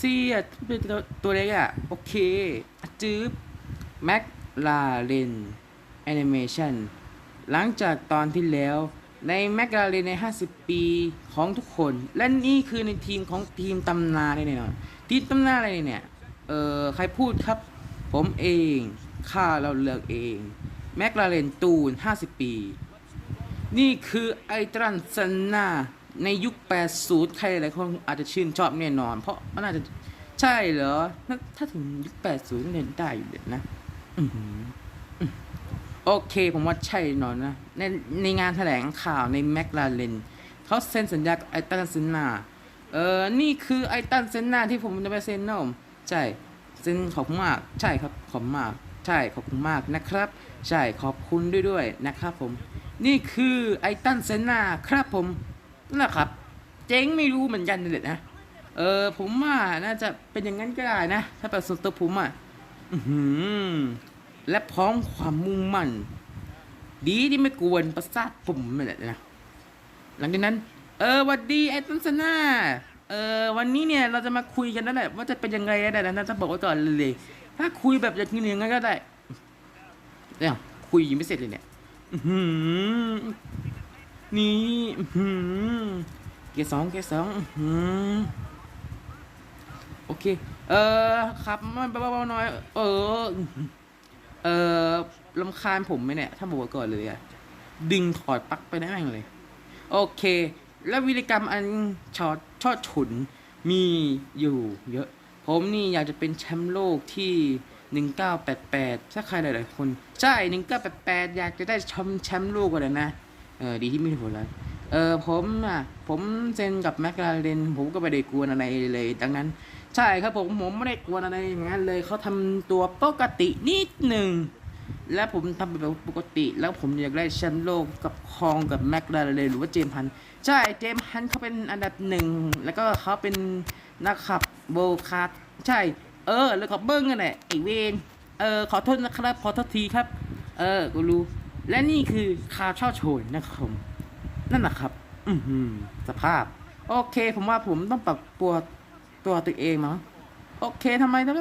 ซี่อะเป็นตัวเล็กอะ โอเคจืบแม็กลาเรนแอนิเมชันหลังจากตอนที่แล้วในแม็กลาเรนใน 50 ปีของทุกคน และนี่คือในทีมของทีมตำนานเลยเนี่ยทีมตำนานอะไรเนี่ย เออใครพูดครับ ผมเอง ข้าเราเลือกเอง แม็กลาเรนตูน 50 ปี นี่คือไอตรันซันนา ในยุค 80 ใครหลายคนอาจจะชื่นชอบแน่นอน เพราะมันอาจจะใช่เหรอ ถ้าถ้าถึงยุค 80เล่นได้อยู่เด็ดนะโอเค ผมว่าใช่แน่นอนนะ ในในงานแถลงข่าวในแมคลาเรนเขาเซ็นสัญญากับไอตันเซนนาเออ นี่คือไอตันเซนนาที่ผมจะไปเซ็นนะผมใช่เซ็นขอบคุณมาก ใช่ครับ ขอบคุณมาก ใช่ ขอบคุณมากนะครับ ใช่ ขอบคุณด้วยด้วยนะครับผม นี่คือไอตันเซนนาครับผม นั่นแหละครับ เจ๊งไม่รู้เหมือนกันเลยนะเออผมว่าน่าจะเป็นอย่างนั้นก็ได้นะ ถ้าแบบส่วนตัวผมอะและพร้อมความมุ่งมั่น ดีที่ไม่กวนประสาทผมนี่แหละนะหลังจากนั้น เออวัดดีไอ้ต้นสนาเออวันนี้เนี่ยเราจะมาคุยกันนั่นแหละว่าจะเป็นยังไงก็ได้นะจะบอกไว้ก่อนเลย ถ้าคุยแบบอย่างนี้ย่างนั้นก็ได้เนี่ยคุยยังไม่เสร็จเลยเนี่ย นี่หือเกรดสองเกรดสองหือโอเค เออครับมันเบาๆน่อย เออ เออลำคาญผมไหมเนี่ย ถ้าบอกก่อนเลยอะดึงถอดปลั๊กไปได้แม่งเลย โอเค แล้ววิธีกรรมอันชอดชอดฉุนมีอยู่เยอะ ผมนี่อยากจะเป็นแชมป์โลกที่ 1988 ถ้าใครหลายๆคน ใช่ 1988 อยากจะได้ชมแชมป์โลกกันนะ เออดีที่ไม่ถูกผลแล้วเออผมอะผมเซ็นกับแมคลาเรนผมก็ไม่ได้กวนอะไรเลย ดังนั้น ใช่ครับผมผมไม่ได้กวนอะไรอย่างนั้นเลยเขาทำตัวปกตินิดหนึ่งและผมทำแบบปกติ แล้วผมอยากได้แชมป์โลกกับคองกับแม็กลาเรนหรือว่าเจมส์ฮันต์ใช่เจมส์ฮันต์เขาเป็นอันดับหนึ่งแล้วก็เขาเป็นนักขับโบคาร์ใช่ เออ แล้วก็เบิ้งกันแหละไอเวนเออขอโทษนะครับขอโทษทีครับ เออกูรู้ และนี่คือคาวเช่าโชยนะครับผมนั่นแหละครับ อืสภาพ โอเคผมว่าผมต้องปรับตัวตัวตัวเองมั้งโอเคทำไมต้อง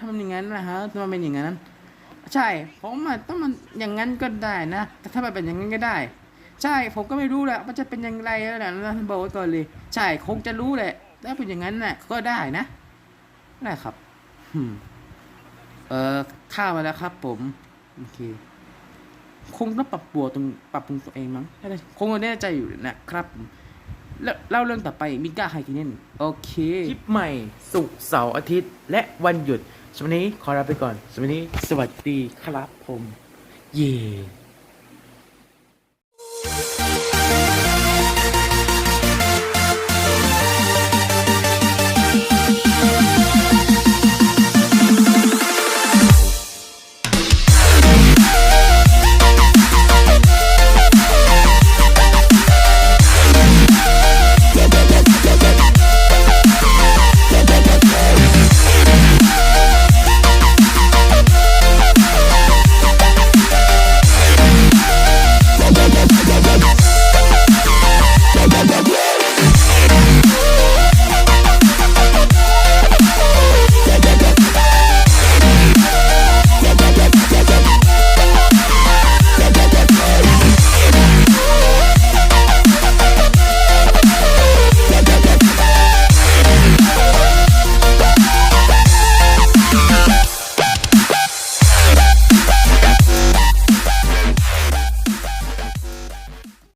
ทำอย่างนั้นนะฮะทำไมเป็นอย่างนั้น ใช่ผมอะต้องมันอย่างนั้นก็ได้นะแต่ถ้ามันเป็นอย่างนั้นก็ได้ ใช่ผมก็ไม่รู้แหละว่าจะเป็นอย่างไรแล้วนะนะบอกไว้ก่อนเลย ใช่คงจะรู้แหละถ้าเป็นอย่างนั้นน่ะก็ได้นะได้ครับอืมเออข้าวมาแล้วครับผม โอเค คงต้องปรับปัวตรงปรับปรุงตัวเองมั้งคงแน่ใจอยู่นะครับแล้วเล่าเรื่องต่อไปมิก้าไฮกินเนนโอเคคลิปใหม่สุกเสาร์อาทิตย์ และวันหยุดสำหรับวันนี้ขอลาไปก่อนสำหรับวันนี้สวัสดีครับผม เย่